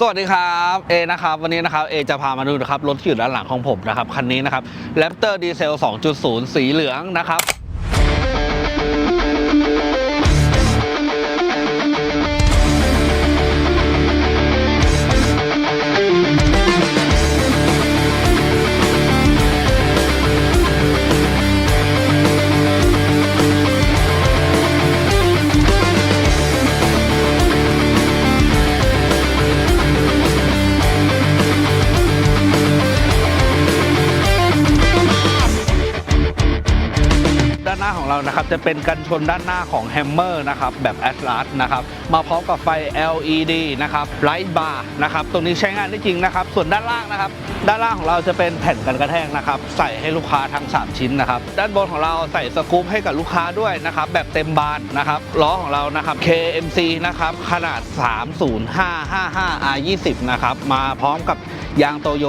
สวัสดีครับเอนะครับวันนี้นะครับเอจะพามาดูนะครับรถที่อยู่ด้านหลังของผมนะครับคันนี้นะครับแรปเตอร์ดีเซล 2.0 สีเหลืองนะครับ นหน้าของเรานะครับจะเป็นกันชนด้านหน้าของ Hammer นะครับแบบ Atlas นะครับมาพร้อมกับไฟ LED นะครับไลท์บาร์นะครับตรงนี้ใช้งานได้จริงนะครับ ส่วนด้านล่างนะครับ ด้านล่างของเราจะเป็นแผ่นกันกระแทกนะครับใส่ให้ลูกค้าทั้ง 3 ชิ้นนะครับด้านบนของเราใส่สกู๊ปให้กับลูกค้าด้วยนะครับแบบเต็มบานนะครับล้อของเรานะครับ KMC นะครับขนาด 30555 R20 นะครับมาพร้อมกับ ยางโตโย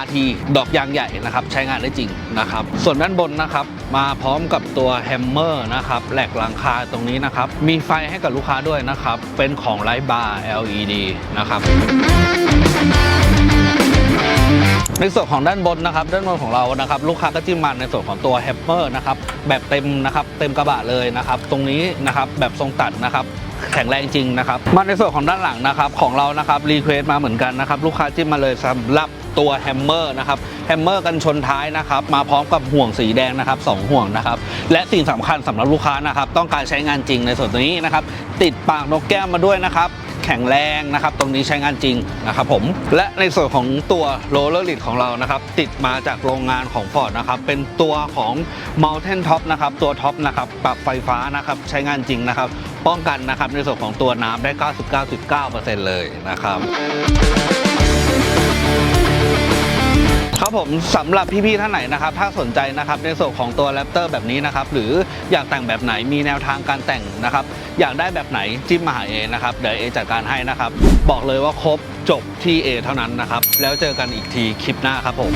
RT ดอกยางใหญ่นะครับใช้งานได้จริงนะครับ ส่วนด้านบนนะครับมาพร้อมกับตัวแฮมเมอร์นะครับแหลกหลังคาตรงนี้นะครับ มีไฟให้กับลูกค้าด้วยนะครับ เป็นของไลท์บาร์ LED นะครับในส่วนของด้านบนนะครับด้านบนของเรานะครับลูกค้าก็จิ้มมาในส่วนของตัวแฮมเมอร์นะครับแบบเต็มนะครับเต็มกระบะเลยนะครับ ตรงนี้นะครับแบบทรงตัดนะครับ แข็งแรงจริงนะครับ มาในส่วนของด้านหลังนะครับของเรานะครับรีเควสมาเหมือนกันนะครับลูกค้าจิ้มมาเลยสำหรับตัวแฮมเมอร์นะครับแฮมเมอร์กันชนท้ายนะครับมาพร้อมกับห่วงสีแดงนะครับสองห่วงนะครับและสิ่งสำคัญสำหรับลูกค้านะครับต้องการใช้งานจริงในส่วนตัวนี้นะครับติดปากนกแก้วมาด้วยนะครับ แข็งแรงนะครับ ตรงนี้ใช้งานจริงนะครับผม และในส่วนของตัวโรลเลอร์ลิดของเรานะครับ ติดมาจากโรงงานของ Ford นะครับ เป็นตัวของ Mountain Top นะครับ ตัวท็อปนะครับ ปรับไฟฟ้านะครับ ใช้งานจริงนะครับ ป้องกันนะครับในส่วนของตัวน้ำได้ 99.9%เลยนะครับ ครับผมสำหรับพี่ๆท่านไหนนะครับถ้าสนใจนะครับในส่วนของตัวแรปเตอร์แบบนี้นะครับหรืออยากแต่งแบบไหนมีแนวทางการแต่งนะครับอยากได้แบบไหนจิ้มมาหาเอนะครับเดี๋ยวเอจัดการให้นะครับบอกเลยว่าครบจบที่เอเท่านั้นนะครับแล้วเจอกันอีกทีคลิปหน้าครับผม